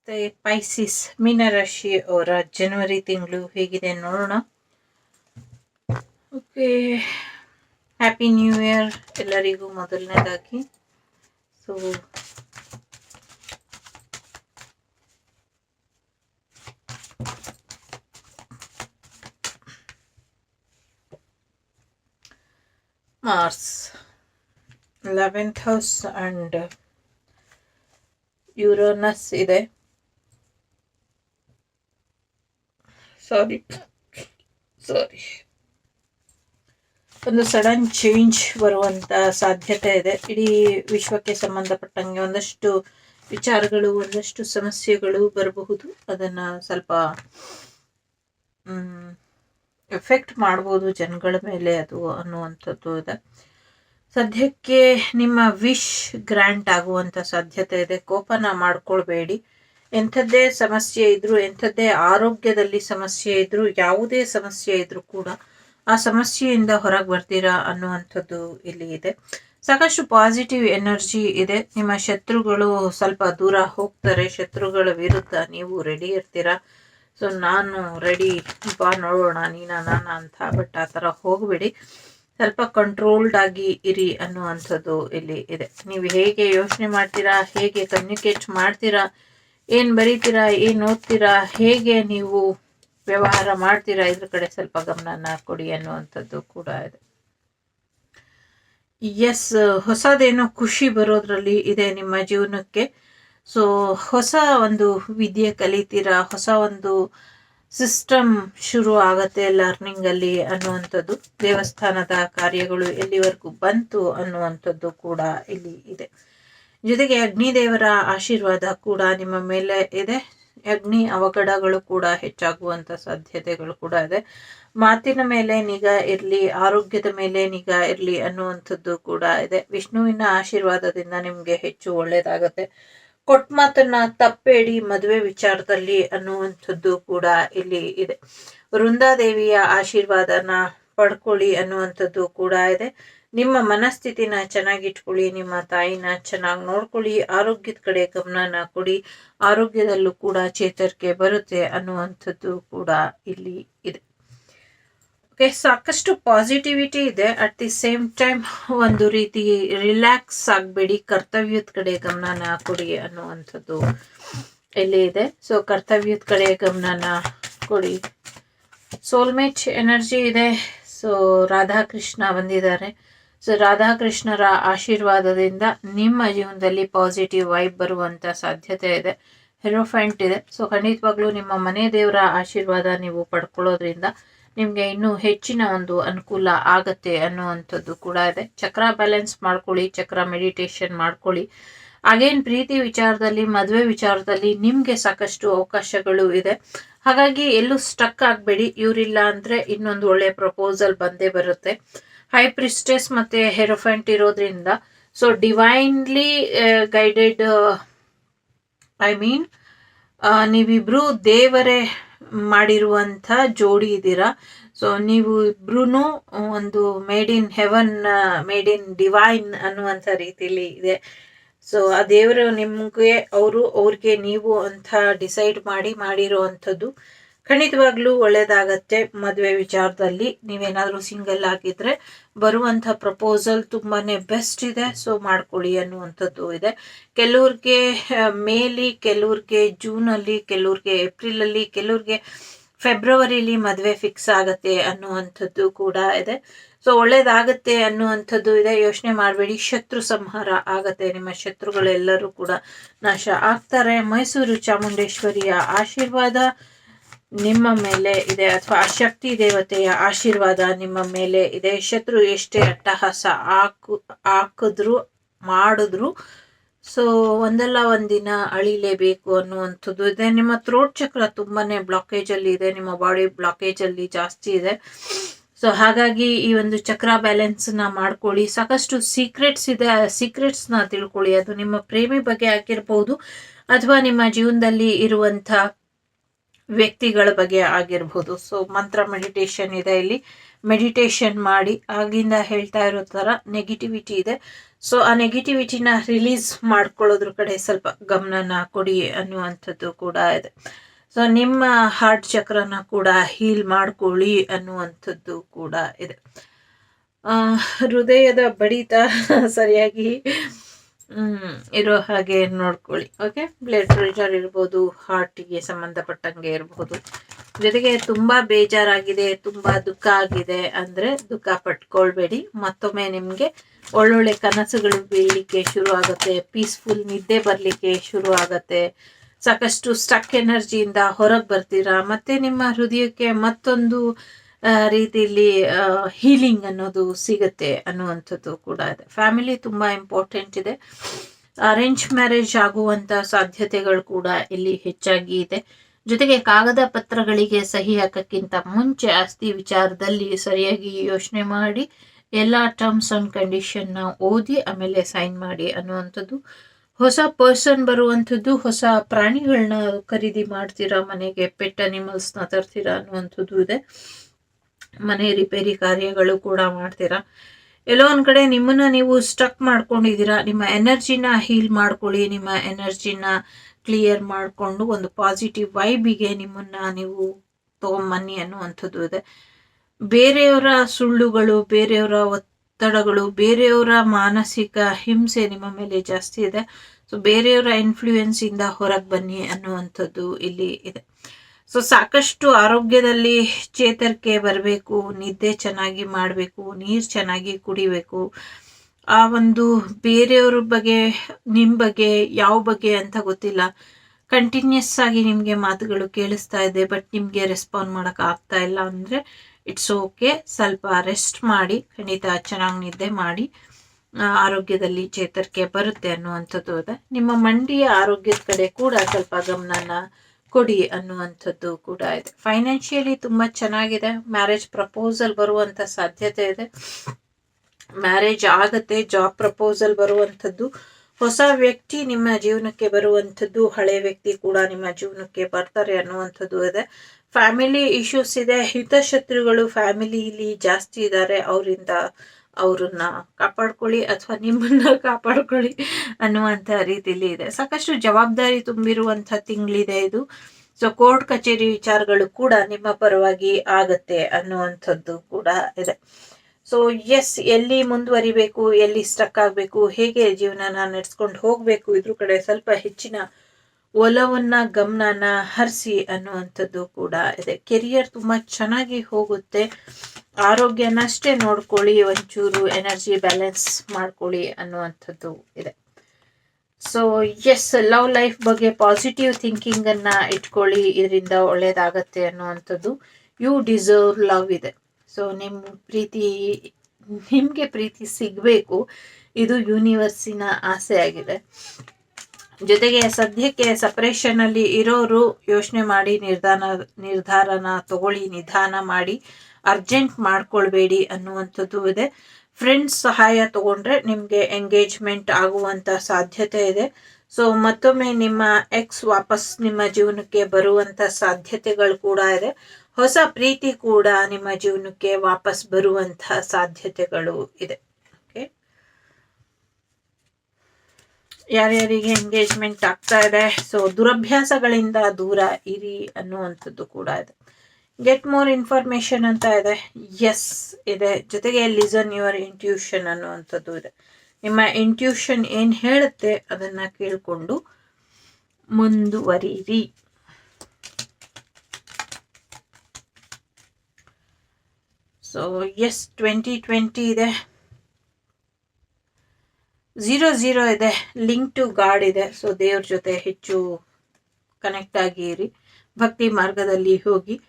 ನಮಸ್ತೆ ಪೈಸಿಸ್ ಮೀನರಾಶಿ ಅವರ ಜನವರಿ ತಿಂಗಳು ಹೇಗಿದೆ ನೋಡೋಣ ಓಕೆ ಹ್ಯಾಪಿ ನ್ಯೂ ಇಯರ್ ಎಲ್ಲರಿಗೂ ಮೊದಲನೇದಾಗಿ so Mars eleventh house and Uranus ಇದೆ ಸಾರಿ ಸಾರಿ ಒಂದು ಸಡನ್ ಚೇಂಜ್ ಬರುವಂಥ ಸಾಧ್ಯತೆ ಇದೆ. ಇಡೀ ವಿಶ್ವಕ್ಕೆ ಸಂಬಂಧಪಟ್ಟಂಗೆ ಒಂದಷ್ಟು ವಿಚಾರಗಳು, ಒಂದಷ್ಟು ಸಮಸ್ಯೆಗಳು ಬರಬಹುದು. ಅದನ್ನ ಸ್ವಲ್ಪ ಎಫೆಕ್ಟ್ ಮಾಡ್ಬೋದು ಜನಗಳ ಮೇಲೆ ಅದು ಅನ್ನುವಂಥದ್ದು ಇದೆ. ಸದ್ಯಕ್ಕೆ ನಿಮ್ಮ ವಿಶ್ ಗ್ರ್ಯಾಂಟ್ ಆಗುವಂಥ ಸಾಧ್ಯತೆ ಇದೆ. ಕೋಪನ ಮಾಡ್ಕೊಳ್ಬೇಡಿ. ಎಂಥದ್ದೇ ಸಮಸ್ಯೆ ಇದ್ರು, ಎಂಥದ್ದೇ ಆರೋಗ್ಯದಲ್ಲಿ ಸಮಸ್ಯೆ ಇದ್ರು, ಯಾವುದೇ ಸಮಸ್ಯೆ ಇದ್ರು ಕೂಡ ಆ ಸಮಸ್ಯೆಯಿಂದ ಹೊರಗೆ ಬರ್ತೀರಾ ಅನ್ನುವಂಥದ್ದು ಇಲ್ಲಿ ಇದೆ. ಸಾಕಷ್ಟು ಪಾಸಿಟಿವ್ ಎನರ್ಜಿ ಇದೆ. ನಿಮ್ಮ ಶತ್ರುಗಳು ಸ್ವಲ್ಪ ದೂರ ಹೋಗ್ತಾರೆ. ಶತ್ರುಗಳ ವಿರುದ್ಧ ನೀವು ರೆಡಿ ಇರ್ತೀರಾ? ಸೊ ನಾನು ರೆಡಿ ಬಾ, ನೋಡೋಣ. ನೀನ, ನಾನ ಅಂತ. ಬಟ್ ಆ ಥರ ಹೋಗಬೇಡಿ. ಸ್ವಲ್ಪ ಕಂಟ್ರೋಲ್ಡ್ ಆಗಿ ಇರಿ ಅನ್ನುವಂಥದ್ದು ಇಲ್ಲಿ ಇದೆ. ನೀವು ಹೇಗೆ ಯೋಚನೆ ಮಾಡ್ತೀರಾ? ಹೇಗೆ ಕಮ್ಯುನಿಕೇಟ್ ಮಾಡ್ತೀರಾ? ಏನು ಬರೀತೀರಾ, ಏನು ಓದ್ತೀರಾ ಹೇಗೆ ನೀವು ವ್ಯವಹಾರ ಮಾಡ್ತೀರಾ? ಇದ್ರ ಕಡೆ ಸ್ವಲ್ಪ ಗಮನನ ಕೊಡಿ ಅನ್ನುವಂಥದ್ದು ಕೂಡ ಇದೆ. ಎಸ್ ಹೊಸದೇನೋ ಖುಷಿ ಬರೋದ್ರಲ್ಲಿ ಇದೆ ನಿಮ್ಮ ಜೀವನಕ್ಕೆ. ಸೊ ಹೊಸ ಒಂದು ವಿದ್ಯೆ ಕಲಿತೀರಾ? ಹೊಸ ಒಂದು ಸಿಸ್ಟಮ್ ಶುರು ಆಗತ್ತೆ ಲರ್ನಿಂಗ್ ಅಲ್ಲಿ ಅನ್ನುವಂಥದ್ದು. ದೇವಸ್ಥಾನದ ಕಾರ್ಯಗಳು ಎಲ್ಲಿವರೆಗೂ ಬಂತು ಅನ್ನುವಂಥದ್ದು ಕೂಡ ಇಲ್ಲಿ ಇದೆ. ಜೊತೆಗೆ ಅಗ್ನಿದೇವರ ಆಶೀರ್ವಾದ ಕೂಡ ನಿಮ್ಮ ಮೇಲೆ ಇದೆ. ಅಗ್ನಿ ಅವಘಡಗಳು ಕೂಡ ಹೆಚ್ಚಾಗುವಂತ ಸಾಧ್ಯತೆಗಳು ಕೂಡ ಇದೆ. ಮಾತಿನ ಮೇಲೆ ನಿಗಾ ಇರಲಿ, ಆರೋಗ್ಯದ ಮೇಲೆ ನಿಗಾ ಇರಲಿ ಅನ್ನುವಂಥದ್ದು ಕೂಡ ಇದೆ. ವಿಷ್ಣುವಿನ ಆಶೀರ್ವಾದದಿಂದ ನಿಮ್ಗೆ ಹೆಚ್ಚು ಒಳ್ಳೇದಾಗತ್ತೆ. ಕೊಟ್ಟ ಮಾತನ್ನ ತಪ್ಪೇಡಿ ಮದುವೆ ವಿಚಾರದಲ್ಲಿ ಅನ್ನುವಂಥದ್ದು ಕೂಡ ಇಲ್ಲಿ ಇದೆ. ವೃಂದಾದೇವಿಯ ಆಶೀರ್ವಾದನ ಪಡ್ಕೊಳ್ಳಿ ಅನ್ನುವಂಥದ್ದು ಕೂಡ ಇದೆ. ನಿಮ್ಮ ಮನಸ್ಥಿತಿನ ಚೆನ್ನಾಗಿಟ್ಕೊಳ್ಳಿ, ನಿಮ್ಮ ತಾಯಿನ ಚೆನ್ನಾಗಿ ನೋಡ್ಕೊಳ್ಳಿ, ಆರೋಗ್ಯದ ಕಡೆ ಗಮನನ ಕೊಡಿ, ಆರೋಗ್ಯದಲ್ಲೂ ಕೂಡ ಚೇತರಿಕೆ ಬರುತ್ತೆ ಅನ್ನುವಂಥದ್ದು ಕೂಡ ಇಲ್ಲಿ ಇದೆ. ಓಕೆ ಸಾಕಷ್ಟು ಪಾಸಿಟಿವಿಟಿ ಇದೆ. ಅಟ್ ದಿ ಸೇಮ್ ಟೈಮ್ ಒಂದು ರೀತಿ ರಿಲ್ಯಾಕ್ಸ್ ಆಗಬೇಡಿ, ಕರ್ತವ್ಯದ ಕಡೆ ಗಮನನ ಕೊಡಿ ಅನ್ನುವಂಥದ್ದು ಇಲ್ಲಿ ಇದೆ. ಸೊ ಕರ್ತವ್ಯದ ಕಡೆ ಗಮನನ ಕೊಡಿ. ಸೋಲ್ಮೇಟ್ ಎನರ್ಜಿ ಇದೆ. ಸೊ ರಾಧಾಕೃಷ್ಣ ಬಂದಿದ್ದಾರೆ. ಸೊ ರಾಧಾಕೃಷ್ಣರ ಆಶೀರ್ವಾದದಿಂದ ನಿಮ್ಮ ಜೀವನದಲ್ಲಿ ಪಾಸಿಟಿವ್ ವೈಬ್ ಬರುವಂತ ಸಾಧ್ಯತೆ ಇದೆ. ಹೆರೋಫೆಂಟ್ ಇದೆ. ಸೊ ಖಂಡಿತವಾಗ್ಲೂ ನಿಮ್ಮ ಮನೆ ದೇವರ ಆಶೀರ್ವಾದ ನೀವು ಪಡ್ಕೊಳ್ಳೋದ್ರಿಂದ ನಿಮಗೆ ಇನ್ನೂ ಹೆಚ್ಚಿನ ಒಂದು ಅನುಕೂಲ ಆಗತ್ತೆ ಅನ್ನುವಂಥದ್ದು ಕೂಡ ಇದೆ. ಚಕ್ರ ಬ್ಯಾಲೆನ್ಸ್ ಮಾಡ್ಕೊಳ್ಳಿ, ಚಕ್ರ ಮೆಡಿಟೇಷನ್ ಮಾಡ್ಕೊಳ್ಳಿ. ಅಗೇನ್ ಪ್ರೀತಿ ವಿಚಾರದಲ್ಲಿ, ಮದುವೆ ವಿಚಾರದಲ್ಲಿ ನಿಮ್ಗೆ ಸಾಕಷ್ಟು ಅವಕಾಶಗಳು ಇದೆ. ಹಾಗಾಗಿ ಎಲ್ಲೂ ಸ್ಟಕ್ ಆಗಬೇಡಿ. ಇವರಿಲ್ಲ ಅಂದ್ರೆ ಇನ್ನೊಂದು ಒಳ್ಳೆಯ ಪ್ರಪೋಸಲ್ ಬಂದೇ ಬರುತ್ತೆ. ಹೈ ಪ್ರಿಸ್ಟೆಸ್ ಮತ್ತೆ ಹೆರೋಫೆಂಟ್ ಇರೋದ್ರಿಂದ so divinely guided I mean ನೀವಿಬ್ರು ದೇವರೇ ಮಾಡಿರುವಂಥ ಜೋಡಿ ಇದ್ದೀರಾ? ಸೊ ನೀವು ಇಬ್ರು ಒಂದು made in heaven made in divine ಅನ್ನುವಂಥ ರೀತಿಯಲ್ಲಿ ಇದೆ. ಸೊ ಆ ದೇವರು ನಿಮಗೆ, ಅವರು, ಅವ್ರಿಗೆ ನೀವು ಅಂತ ಡಿಸೈಡ್ ಮಾಡಿ ಮಾಡಿರೋ ಅಂಥದ್ದು ಖಂಡಿತವಾಗ್ಲೂ ಒಳ್ಳೇದಾಗತ್ತೆ ಮದುವೆ ವಿಚಾರದಲ್ಲಿ. ನೀವೇನಾದರೂ ಸಿಂಗಲ್ ಆಗಿದ್ರೆ ಬರುವಂಥ ಪ್ರಪೋಸಲ್ ತುಂಬಾ ಬೆಸ್ಟ್ ಇದೆ. ಸೊ ಮಾಡ್ಕೊಳ್ಳಿ ಅನ್ನುವಂಥದ್ದು ಇದೆ. ಕೆಲವ್ರಿಗೆ ಮೇಲಿ, ಕೆಲವ್ರಿಗೆ ಜೂನಲ್ಲಿ, ಕೆಲವ್ರಿಗೆ ಏಪ್ರಿಲಲ್ಲಿ, ಕೆಲವ್ರಿಗೆ ಫೆಬ್ರವರಿಲಿ ಮದುವೆ ಫಿಕ್ಸ್ ಆಗತ್ತೆ ಅನ್ನುವಂಥದ್ದು ಕೂಡ ಇದೆ. ಸೊ ಒಳ್ಳೇದಾಗತ್ತೆ ಅನ್ನುವಂಥದ್ದು ಇದೆ. ಯೋಚನೆ ಮಾಡಬೇಡಿ. ಶತ್ರು ಸಂಹಾರ ಆಗತ್ತೆ. ನಿಮ್ಮ ಶತ್ರುಗಳೆಲ್ಲರೂ ಕೂಡ ನಾಶ ಆಗ್ತಾರೆ. ಮೈಸೂರು ಚಾಮುಂಡೇಶ್ವರಿಯ ಆಶೀರ್ವಾದ ನಿಮ್ಮ ಮೇಲೆ ಇದೆ ಅಥವಾ ಶಕ್ತಿ ದೇವತೆಯ ಆಶೀರ್ವಾದ ನಿಮ್ಮ ಮೇಲೆ ಇದೆ. ಶತ್ರು ಎಷ್ಟೇ ಅಟ್ಟಹಾಸ ಹಾಕು, ಹಾಕಿದ್ರು, ಮಾಡಿದ್ರು, ಸೊ ಒಂದಲ್ಲ ಒಂದಿನ ಅಳಿಲೇಬೇಕು ಅನ್ನುವಂಥದ್ದು ಇದೆ. ನಿಮ್ಮ ಥ್ರೋಟ್ ಚಕ್ರ ತುಂಬಾನೇ ಬ್ಲಾಕೇಜಲ್ಲಿ ಇದೆ. ನಿಮ್ಮ ಬಾಡಿ ಬ್ಲಾಕೇಜಲ್ಲಿ ಜಾಸ್ತಿ ಇದೆ. ಸೊ ಹಾಗಾಗಿ ಈ ಒಂದು ಚಕ್ರ ಬ್ಯಾಲೆನ್ಸ್ನ ಮಾಡ್ಕೊಳ್ಳಿ. ಸಾಕಷ್ಟು ಸೀಕ್ರೆಟ್ಸ್ ಇದೆ. ಆ ಸೀಕ್ರೆಟ್ಸ್ನ ತಿಳ್ಕೊಳ್ಳಿ. ಅದು ನಿಮ್ಮ ಪ್ರೇಮಿ ಬಗ್ಗೆ ಆಗಿರ್ಬೋದು ಅಥವಾ ನಿಮ್ಮ ಜೀವನದಲ್ಲಿ ಇರುವಂತ ವ್ಯಕ್ತಿಗಳ ಬಗ್ಗೆ ಆಗಿರ್ಬೋದು. ಸೊ ಮಂತ್ರ ಮೆಡಿಟೇಷನ್ ಇದೆ ಇಲ್ಲಿ. ಮೆಡಿಟೇಷನ್ ಮಾಡಿ ಆಗಿಂದ ಹೇಳ್ತಾ ಇರೋ ಥರ ನೆಗೆಟಿವಿಟಿ ಇದೆ. ಸೊ ಆ ನೆಗೆಟಿವಿಟಿನ ರಿಲೀಸ್ ಮಾಡ್ಕೊಳ್ಳೋದ್ರ ಕಡೆ ಸ್ವಲ್ಪ ಗಮನನ ಕೊಡಿ ಅನ್ನುವಂಥದ್ದು ಕೂಡ ಇದೆ. ಸೊ ನಿಮ್ಮ ಹಾರ್ಟ್ ಚಕ್ರನ ಕೂಡ ಹೀಲ್ ಮಾಡ್ಕೊಳ್ಳಿ ಅನ್ನುವಂಥದ್ದು ಕೂಡ ಇದೆ. ಹೃದಯದ ಬಡಿತ ಸರಿಯಾಗಿ ಇರೋ ಹಾಗೆ ನೋಡ್ಕೊಳ್ಳಿ ಓಕೆ ಬ್ಲಡ್ ಪ್ರೆಷರ್ ಇರ್ಬೋದು ಹಾರ್ಟಿಗೆ ಸಂಬಂಧಪಟ್ಟಂಗೆ ಇರಬಹುದು ಜೊತೆಗೆ ತುಂಬಾ ಬೇಜಾರಾಗಿದೆ, ತುಂಬಾ ದುಃಖ ಆಗಿದೆ ಅಂದ್ರೆ ದುಃಖ ಪಟ್ಕೊಳ್ಬೇಡಿ. ಮತ್ತೊಮ್ಮೆ ನಿಮ್ಗೆ ಒಳ್ಳೊಳ್ಳೆ ಕನಸುಗಳು ಬೀಳಲಿಕ್ಕೆ ಶುರು ಆಗುತ್ತೆ ಪೀಸ್ಫುಲ್ ನಿದ್ದೆ ಬರ್ಲಿಕ್ಕೆ ಶುರು ಆಗತ್ತೆ. ಸಾಕಷ್ಟು ಸ್ಟಕ್ ಎನರ್ಜಿಯಿಂದ ಹೊರಗೆ ಬರ್ತೀರಾ? ಮತ್ತೆ ನಿಮ್ಮ ಹೃದಯಕ್ಕೆ ಮತ್ತೊಂದು ರೀತಿಯಲ್ಲಿ ಹೀಲಿಂಗ್ ಅನ್ನೋದು ಸಿಗುತ್ತೆ ಅನ್ನುವಂಥದ್ದು ಕೂಡ ಇದೆ. ಫ್ಯಾಮಿಲಿ ತುಂಬ ಇಂಪಾರ್ಟೆಂಟ್ ಇದೆ. ಅರೇಂಜ್ ಮ್ಯಾರೇಜ್ ಆಗುವಂಥ ಸಾಧ್ಯತೆಗಳು ಕೂಡ ಇಲ್ಲಿ ಹೆಚ್ಚಾಗಿ ಇದೆ. ಜೊತೆಗೆ ಕಾಗದ ಪತ್ರಗಳಿಗೆ ಸಹಿ ಹಾಕಕ್ಕಿಂತ ಮುಂಚೆ ಆಸ್ತಿ ವಿಚಾರದಲ್ಲಿ ಸರಿಯಾಗಿ ಯೋಚನೆ ಮಾಡಿ, ಎಲ್ಲ ಟರ್ಮ್ಸ್ ಅಂಡ್ ಕಂಡೀಷನ್ನ ಓದಿ, ಆಮೇಲೆ ಸೈನ್ ಮಾಡಿ ಅನ್ನುವಂಥದ್ದು. ಹೊಸ ಪರ್ಸನ್ ಬರುವಂಥದ್ದು, ಹೊಸ ಪ್ರಾಣಿಗಳನ್ನ ಖರೀದಿ ಮಾಡ್ತೀರಾ, ಮನೆಗೆ ಪೆಟ್ ಅನಿಮಲ್ಸ್ನ ತರ್ತೀರಾ ಅನ್ನುವಂಥದ್ದು ಇದೆ. ಮನೆ ರಿಪೇರಿ ಕಾರ್ಯಗಳು ಕೂಡ ಮಾಡ್ತೀರಾ? ಎಲ್ಲೋ ಒಂದು ಕಡೆ ನಿಮ್ಮನ್ನ ನೀವು ಸ್ಟಕ್ ಮಾಡ್ಕೊಂಡಿದ್ದೀರಾ. ನಿಮ್ಮ ಎನರ್ಜಿನ ಹೀಲ್ ಮಾಡ್ಕೊಳ್ಳಿ, ನಿಮ್ಮ ಎನರ್ಜಿನ ಕ್ಲಿಯರ್ ಮಾಡಿಕೊಂಡು ಒಂದು ಪಾಸಿಟಿವ್ ವೈಬಿಗೆ ನಿಮ್ಮನ್ನ ನೀವು ತೊಗೊಂಬನ್ನಿ ಅನ್ನುವಂಥದ್ದು ಇದೆ. ಬೇರೆಯವರ ಸುಳ್ಳುಗಳು, ಬೇರೆಯವರ ಒತ್ತಡಗಳು, ಬೇರೆಯವರ ಮಾನಸಿಕ ಹಿಂಸೆ ನಿಮ್ಮ ಮೇಲೆ ಜಾಸ್ತಿ ಇದೆ. ಸೊ ಬೇರೆಯವರ ಇನ್ಫ್ಲೂಯೆನ್ಸಿಂದ ಹೊರಗೆ ಬನ್ನಿ ಅನ್ನುವಂಥದ್ದು ಇಲ್ಲಿ ಇದೆ. ಸೊ ಸಾಕಷ್ಟು ಆರೋಗ್ಯದಲ್ಲಿ ಚೇತರಿಕೆ ಬರಬೇಕು, ನಿದ್ದೆ ಚೆನ್ನಾಗಿ ಮಾಡಬೇಕು, ನೀರು ಚೆನ್ನಾಗಿ ಕುಡಿಬೇಕು. ಆ ಒಂದು ಬೇರೆಯವ್ರ ಬಗ್ಗೆ ನಿಮ್ಮ ಬಗ್ಗೆ, ಯಾವ ಬಗ್ಗೆ ಅಂತ ಗೊತ್ತಿಲ್ಲ. ಕಂಟಿನ್ಯೂಸ್ ಆಗಿ ನಿಮಗೆ ಮಾತುಗಳು ಕೇಳಿಸ್ತಾ ಇದೆ ಬಟ್ ನಿಮಗೆ ರೆಸ್ಪಾಂಡ್ ಮಾಡೋಕೆ ಆಗ್ತಾ ಇಲ್ಲ ಅಂದರೆ ಇಟ್ಸ್ ಓಕೆ ಸ್ವಲ್ಪ ರೆಸ್ಟ್ ಮಾಡಿ, ಖಂಡಿತ ಚೆನ್ನಾಗಿ ನಿದ್ದೆ ಮಾಡಿ ಆರೋಗ್ಯದಲ್ಲಿ ಚೇತರಿಕೆ ಬರುತ್ತೆ ಅನ್ನುವಂಥದ್ದು ಇದೆ ನಿಮ್ಮ ಮಂಡಿಯ ಆರೋಗ್ಯದ ಕಡೆ ಕೂಡ ಸ್ವಲ್ಪ ಗಮನನ ಕೊಡಿ ಅನ್ನುವಂಥದ್ದು ಕೂಡ ಇದೆ. ಫೈನಾನ್ಷಿಯಲಿ ತುಂಬ ಚೆನ್ನಾಗಿದೆ. ಮ್ಯಾರೇಜ್ ಪ್ರಪೋಸಲ್ ಬರುವಂಥ ಸಾಧ್ಯತೆ ಇದೆ. ಮ್ಯಾರೇಜ್ ಆಗತ್ತೆ ಜಾಬ್ ಪ್ರಪೋಸಲ್ ಬರುವಂಥದ್ದು. ಹೊಸ ವ್ಯಕ್ತಿ ನಿಮ್ಮ ಜೀವನಕ್ಕೆ ಬರುವಂಥದ್ದು, ಹಳೆ ವ್ಯಕ್ತಿ ಕೂಡ ನಿಮ್ಮ ಜೀವನಕ್ಕೆ ಬರ್ತಾರೆ ಅನ್ನುವಂಥದ್ದು ಇದೆ. ಫ್ಯಾಮಿಲಿ ಇಶ್ಯೂಸ್ ಇದೆ. ಹಿತಶತ್ರುಗಳು ಫ್ಯಾಮಿಲಿಲಿ ಜಾಸ್ತಿ ಇದ್ದಾರೆ. ಅವರಿಂದ ಅವ್ರನ್ನ ಕಾಪಾಡ್ಕೊಳ್ಳಿ ಅಥವಾ ನಿಮ್ಮನ್ನ ಕಾಪಾಡ್ಕೊಳ್ಳಿ ಅನ್ನುವಂಥ ರೀತಿಲಿ ಇದೆ. ಸಾಕಷ್ಟು ಜವಾಬ್ದಾರಿ ತುಂಬಿರುವಂಥ ತಿಂಗಳಿದೆ ಇದು. ಸೊ ಕೋರ್ಟ್ ಕಚೇರಿ ವಿಚಾರಗಳು ಕೂಡ ನಿಮ್ಮ ಪರವಾಗಿ ಆಗತ್ತೆ ಅನ್ನುವಂಥದ್ದು ಕೂಡ ಇದೆ. ಸೊ ಎಸ್ ಎಲ್ಲಿ ಮುಂದುವರಿಬೇಕು, ಎಲ್ಲಿ ಸ್ಟಕ್ ಆಗಬೇಕು, ಹೇಗೆ ಜೀವನನ ನಡೆಸ್ಕೊಂಡು ಹೋಗಬೇಕು, ಇದ್ರ ಕಡೆ ಸ್ವಲ್ಪ ಹೆಚ್ಚಿನ ಒಲವನ್ನ, ಗಮನನ ಹರಿಸಿ ಅನ್ನುವಂಥದ್ದು ಕೂಡ ಇದೆ. ಕೆರಿಯರ್ ತುಂಬ ಚೆನ್ನಾಗಿ ಹೋಗುತ್ತೆ. ಆರೋಗ್ಯನಷ್ಟೇ ನೋಡ್ಕೊಳ್ಳಿ, ಒಂಚೂರು ಎನರ್ಜಿ ಬ್ಯಾಲೆನ್ಸ್ ಮಾಡ್ಕೊಳ್ಳಿ ಅನ್ನುವಂಥದ್ದು ಇದೆ. ಸೊ ಎಸ್ ಲವ್ ಲೈಫ್ ಬಗ್ಗೆ ಪಾಸಿಟಿವ್ ಥಿಂಕಿಂಗನ್ನು ಇಟ್ಕೊಳ್ಳಿ, ಇದರಿಂದ ಒಳ್ಳೇದಾಗತ್ತೆ ಅನ್ನುವಂಥದ್ದು ಯು ಡಿಸರ್ವ್ ಲವ್ ಇದೆ. ಸೊ ನಿಮ್ಮ ಪ್ರೀತಿ, ನಿಮಗೆ ಪ್ರೀತಿ ಸಿಗಬೇಕು, ಇದು ಯೂನಿವರ್ಸಿನ ಆಸೆ ಆಗಿದೆ. ಜೊತೆಗೆ ಸದ್ಯಕ್ಕೆ ಸಪ್ರೇಷನಲ್ಲಿ ಇರೋರು ಯೋಚನೆ ಮಾಡಿ ನಿರ್ಧಾರ ನಿರ್ಧಾರನ ತಗೊಳ್ಳಿ, ನಿಧಾನ ಮಾಡಿ. ಅರ್ಜೆಂಟ್ ಮಾಡ್ಕೊಳ್ಬೇಡಿ ಅನ್ನುವಂಥದ್ದು ಇದೆ. ಫ್ರೆಂಡ್ಸ್ ಸಹಾಯ ತಗೊಂಡ್ರೆ ನಿಮಗೆ ಎಂಗೇಜ್ಮೆಂಟ್ ಆಗುವಂಥ ಸಾಧ್ಯತೆ ಇದೆ. ಸೊ ಮತ್ತೊಮ್ಮೆ ನಿಮ್ಮ ಎಕ್ಸ್ ವಾಪಸ್ ನಿಮ್ಮ ಜೀವನಕ್ಕೆ ಬರುವಂಥ ಸಾಧ್ಯತೆಗಳು ಕೂಡ ಇದೆ. ಹೊಸ ಪ್ರೀತಿ ಕೂಡ ನಿಮ್ಮ ಜೀವನಕ್ಕೆ ವಾಪಸ್ ಬರುವಂತಹ ಸಾಧ್ಯತೆಗಳು ಇದೆ. ಓಕೆ ಯಾರ್ಯಾರಿಗೆ ಎಂಗೇಜ್ಮೆಂಟ್ ಆಗ್ತಾ ಇದೆ? ಸೊ ದುರಭ್ಯಾಸಗಳಿಂದ ದೂರ ಇರಿ ಅನ್ನುವಂಥದ್ದು ಕೂಡ ಇದೆ. ಗೆಟ್ ಮೋರ್ ಇನ್ಫಾರ್ಮೇಶನ್ ಅಂತ ಇದೆ. ಎಸ್ ಇದೆ. ಜೊತೆಗೆ ಲಿಸನ್ ಯುವರ್ ಇಂಟ್ಯೂಷನ್ ಅನ್ನುವಂಥದ್ದು ಇದೆ. ನಿಮ್ಮ ಇಂಟ್ಯೂಷನ್ ಏನು ಹೇಳುತ್ತೆ ಅದನ್ನ ಕೇಳಿಕೊಂಡು ಮುಂದುವರಿರಿ. ಸೊ ಎಸ್ ಟ್ವೆಂಟಿ ಟ್ವೆಂಟಿ ಇದೆ. ಝೀರೋ ಝೀರೋ ಇದೆ. ಲಿಂಕ್ ಟು ಗಾಡ್ ಇದೆ. ಸೊ ದೇವ್ರ ಜೊತೆ ಹೆಚ್ಚು ಕನೆಕ್ಟ್ ಆಗಿರಿ. ಭಕ್ತಿ ಮಾರ್ಗದಲ್ಲಿ ಹೋಗಿ.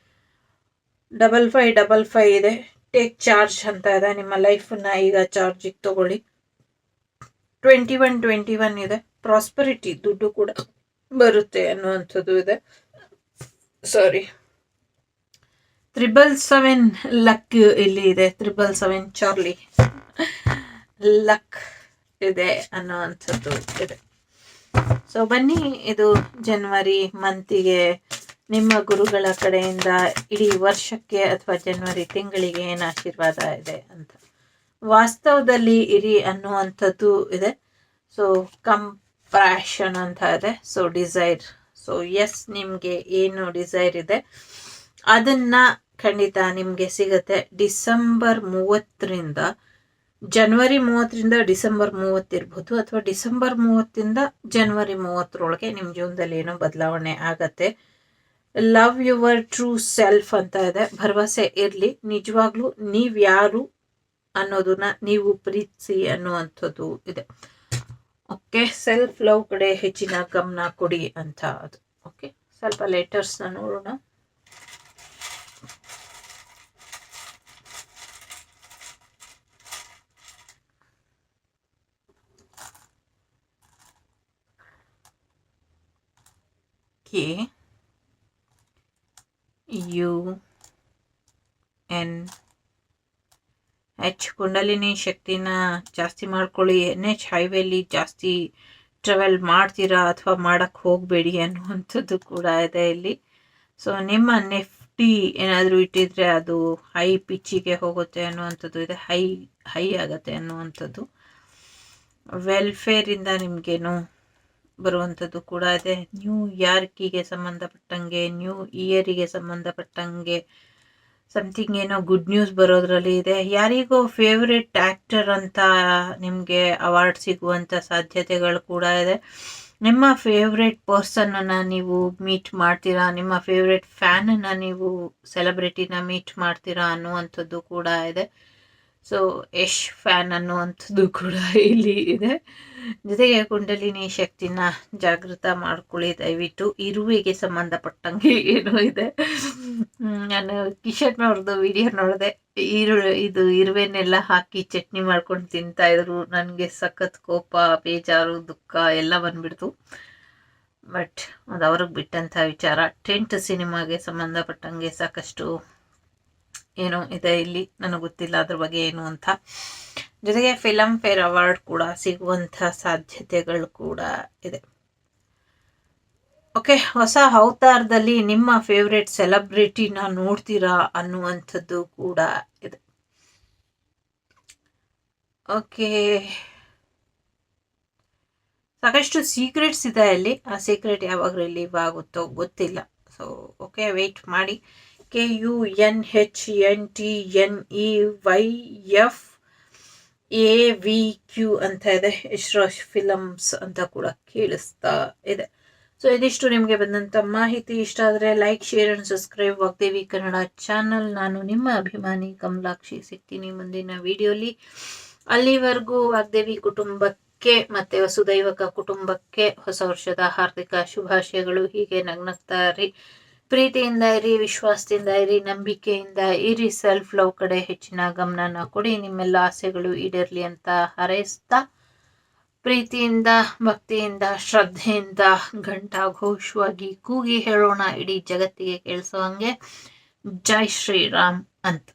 ಡಬಲ್ ಫೈ ಡಬಲ್ ಫೈ ಇದೆ. ಟೇಕ್ ಚಾರ್ಜ್ ಅಂತ ಇದೆ. ನಿಮ್ಮ ಲೈಫನ್ನ ಈಗ ಚಾರ್ಜಿಗೆ ತಗೊಳ್ಳಿ. ಟ್ವೆಂಟಿ ಒನ್ ಟ್ವೆಂಟಿ ಒನ್ ಇದೆ. ಪ್ರಾಸ್ಪರಿಟಿ ದುಡ್ಡು ಕೂಡ ಬರುತ್ತೆ ಅನ್ನುವಂಥದ್ದು ಇದೆ. ಸಾರಿ ತ್ರಿಬಲ್ ಸೆವೆನ್ ಲಕ್ ಇಲ್ಲಿ ಇದೆ. ತ್ರಿಬಲ್ ಸೆವೆನ್ ಚಾರ್ಲಿ ಲಕ್ ಇದೆ ಅನ್ನುವಂಥದ್ದು ಇದೆ. ಸೊ ಬನ್ನಿ, ಇದು ಜನವರಿ ಮಂತಿಗೆ ನಿಮ್ಮ ಗುರುಗಳ ಕಡೆಯಿಂದ ಇಡೀ ವರ್ಷಕ್ಕೆ ಅಥವಾ ಜನವರಿ ತಿಂಗಳಿಗೆ ಏನು ಆಶೀರ್ವಾದ ಇದೆ ಅಂತ. ವಾಸ್ತವದಲ್ಲಿ ಇರಿ ಅನ್ನುವಂಥದ್ದು ಇದೆ. ಸೊ ಕಂಪ್ರಾಷನ್ ಅಂತ ಇದೆ. ಸೊ ಡಿಸೈರ್ ಸೊ ಎಸ್ ನಿಮಗೆ ಏನು ಡಿಸೈರ್ ಇದೆ, ಅದನ್ನ ಖಂಡಿತ ನಿಮಗೆ ಸಿಗುತ್ತೆ. ಡಿಸೆಂಬರ್ ಮೂವತ್ತರಿಂದ, ಜನವರಿ ಮೂವತ್ತರಿಂದ ಡಿಸೆಂಬರ್ ಮೂವತ್ತಿರ್ಬೋದು ಅಥವಾ ಡಿಸೆಂಬರ್ ಮೂವತ್ತಿಂದ ಜನವರಿ ಮೂವತ್ತರೊಳಗೆ ನಿಮ್ಮ ಜೀವನದಲ್ಲಿ ಏನೋ ಬದಲಾವಣೆ ಆಗತ್ತೆ. ಲವ್ ಯುವರ್ ಟ್ರೂ ಸೆಲ್ಫ್ ಅಂತ ಇದೆ. ಭರವಸೆ ಇರಲಿ. ನಿಜವಾಗ್ಲೂ ನೀವು ಯಾರು ಅನ್ನೋದನ್ನ ನೀವು ಪ್ರೀತಿಸಿ ಅನ್ನುವಂಥದ್ದು ಇದೆ. ಓಕೆ ಸೆಲ್ಫ್ ಲವ್ ಕಡೆ ಹೆಚ್ಚಿನ ಗಮನ ಕೊಡಿ ಅಂತ ಅದು. ಓಕೆ ಸ್ವಲ್ಪ ಲೆಟರ್ಸ್ನ ನೋಡೋಣ. ಕೆ ಯು ಎನ್ ಹೆಚ್ ಕುಂಡಲಿನಿ ಶಕ್ತಿನ ಜಾಸ್ತಿ ಮಾಡ್ಕೊಳ್ಳಿ. ಎನ್ ಎಚ್ ಹೈವೇಲಿ ಜಾಸ್ತಿ ಟ್ರಾವೆಲ್ ಮಾಡ್ತೀರಾ ಅಥವಾ ಮಾಡೋಕ್ಕೆ ಹೋಗಬೇಡಿ ಅನ್ನುವಂಥದ್ದು ಕೂಡ ಇದೆ ಇಲ್ಲಿ. ಸೊ ನಿಮ್ಮ ನೆಫ್ಟಿ ಏನಾದರೂ ಇಟ್ಟಿದ್ರೆ ಅದು ಹೈ ಪಿಚ್ಚಿಗೆ ಹೋಗುತ್ತೆ ಅನ್ನುವಂಥದ್ದು ಇದೆ. ಹೈ ಹೈ ಆಗುತ್ತೆ ಅನ್ನುವಂಥದ್ದು. ವೆಲ್ಫೇರಿಂದ ನಿಮಗೇನು ಬರುವಂಥದ್ದು ಕೂಡ ಇದೆ. ನ್ಯೂ ಯಾರ್ಕಿಗೆ ಸಂಬಂಧಪಟ್ಟಂಗೆ, ನ್ಯೂ ಇಯರಿಗೆ ಸಂಬಂಧಪಟ್ಟಂಗೆ ಸಮಥಿಂಗ್ ಏನೋ ಗುಡ್ ನ್ಯೂಸ್ ಬರೋದ್ರಲ್ಲಿ ಇದೆ. ಯಾರಿಗೋ ಫೇವ್ರೆಟ್ ಆ್ಯಕ್ಟರ್ ಅಂತ ನಿಮಗೆ ಅವಾರ್ಡ್ ಸಿಗುವಂಥ ಸಾಧ್ಯತೆಗಳು ಕೂಡ ಇದೆ. ನಿಮ್ಮ ಫೇವ್ರೆಟ್ ಪರ್ಸನನ್ನು ನೀವು ಮೀಟ್ ಮಾಡ್ತೀರಾ? ನಿಮ್ಮ ಫೇವ್ರೆಟ್ ಫ್ಯಾನನ್ನು ನೀವು ಸೆಲೆಬ್ರಿಟಿನ ಮೀಟ್ ಮಾಡ್ತೀರಾ ಅನ್ನುವಂಥದ್ದು ಕೂಡ ಇದೆ. ಸೊ ಯಶ್ ಫ್ಯಾನ್ ಅನ್ನುವಂಥದ್ದು ಕೂಡ ಇಲ್ಲಿ ಇದೆ. ಜೊತೆಗೆ ಕುಂಡಲಿನಿ ಶಕ್ತಿನ ಜಾಗೃತ ಮಾಡ್ಕೊಳ್ಳಿ, ದಯವಿಟ್ಟು. ಇರುವೆಗೆ ಸಂಬಂಧಪಟ್ಟಂಗೆ ಏನೋ ಇದೆ. ನಾನು ಕಿಶನ್ ಅವ್ರದ್ದು ವಿಡಿಯೋ ನೋಡಿದೆ. ಈರು ಇದು ಇರುವೆನೆಲ್ಲ ಹಾಕಿ ಚಟ್ನಿ ಮಾಡ್ಕೊಂಡು ತಿಂತಾ ಇದ್ರು. ನನಗೆ ಸಖತ್ ಕೋಪ, ಬೇಜಾರು, ದುಃಖ ಎಲ್ಲ ಬಂದ್ಬಿಡ್ತು. ಬಟ್ ಅದು ಅವ್ರಿಗೆ ಬಿಟ್ಟಂಥ ವಿಚಾರ. ಟೆಂಟ್ ಸಿನಿಮಾಗೆ ಸಂಬಂಧಪಟ್ಟಂಗೆ ಸಾಕಷ್ಟು ಏನು ಇದೆ ಇಲ್ಲಿ? ನನಗೆ ಗೊತ್ತಿಲ್ಲ ಅದ್ರ ಬಗ್ಗೆ ಏನು ಅಂತ. ಜೊತೆಗೆ ಫಿಲಮ್ ಫೇರ್ ಅವಾರ್ಡ್ ಕೂಡ ಸಿಗುವಂಥ ಸಾಧ್ಯತೆಗಳು ಕೂಡ ಇದೆ. ಓಕೆ ಹೊಸ ಅವತಾರದಲ್ಲಿ ನಿಮ್ಮ ಫೇವ್ರೆಟ್ ಸೆಲೆಬ್ರಿಟಿನ ನೋಡ್ತೀರಾ ಅನ್ನುವಂಥದ್ದು ಕೂಡ ಇದೆ. ಓಕೆ ಸಾಕಷ್ಟು ಸೀಕ್ರೆಟ್ಸ್ ಇದೆ ಅಲ್ಲಿ. ಆ ಸೀಕ್ರೆಟ್ ಯಾವಾಗ ರಿಲೀವ್ ಆಗುತ್ತೋ ಗೊತ್ತಿಲ್ಲ. ಸೊ ಓಕೆ ವೆಯ್ಟ್ ಮಾಡಿ. K U N H N T N E Y F A V Q ಅಂತ ಇದೆ. ಇಶ್ರಾಶ್ ಫಿಲಮ್ಸ್ ಅಂತ ಕೂಡ ಕೇಳಿಸ್ತಾ ಇದೆ. ಸೊ ಇದಿಷ್ಟು ನಿಮಗೆ ಬಂದಂಥ ಮಾಹಿತಿ. ಇಷ್ಟ ಆದರೆ like share and subscribe Vagdevi Kannada channel ನಾನು ನಿಮ್ಮ ಅಭಿಮಾನಿ ಕಮಲಾಕ್ಷಿ ಸಿಗ್ತೀನಿ ಮುಂದಿನ ವಿಡಿಯೋಲಿ ಅಲ್ಲಿವರೆಗೂ ವಾಗ್ದೇವಿ ಕುಟುಂಬಕ್ಕೆ ಮತ್ತು ವಸುದೈವಕ ಕುಟುಂಬಕ್ಕೆ ಹೊಸ ವರ್ಷದ ಹಾರ್ದಿಕ ಶುಭಾಶಯಗಳು. ಹೀಗೆ ನಗ್ನಗ್ತಾ ಪ್ರೀತಿಯಿಂದ ಇರಿ, ವಿಶ್ವಾಸದಿಂದ ಇರಿ, ನಂಬಿಕೆಯಿಂದ ಇರಿ. ಸೆಲ್ಫ್ ಲವ್ ಕಡೆ ಹೆಚ್ಚಿನ ಗಮನನ ಕೊಡಿ. ನಿಮ್ಮೆಲ್ಲ ಆಸೆಗಳು ಈಡೇರಲಿ ಅಂತ ಹಾರೈಸ್ತಾ ಪ್ರೀತಿಯಿಂದ, ಭಕ್ತಿಯಿಂದ, ಶ್ರದ್ಧೆಯಿಂದ ಘಂಟಾ ಘೋಷವಾಗಿ ಕೂಗಿ ಹೇಳೋಣ. ಇಡೀ ಜಗತ್ತಿಗೆ ಕೇಳಿಸೋ ಹಂಗೆ. ಜೈ ಶ್ರೀರಾಮ್ ಅಂತ.